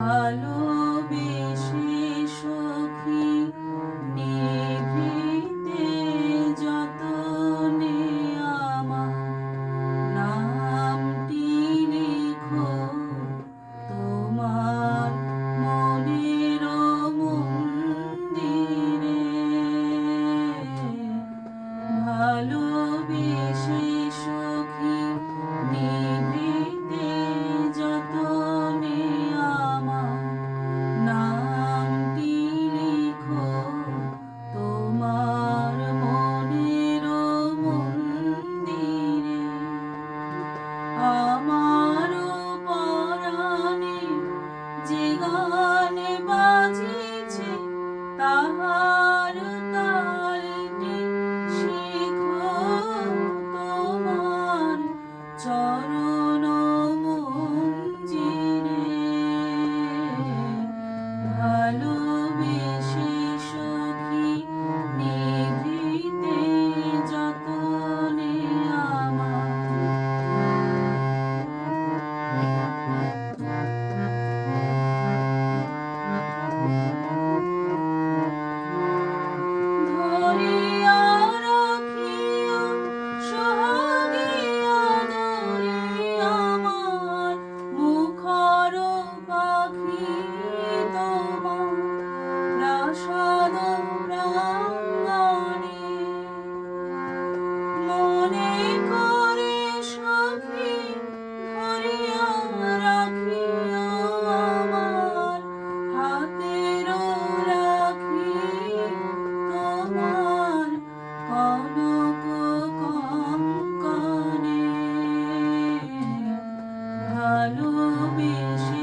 ভালোবেসে বাজিছে তাহা be as.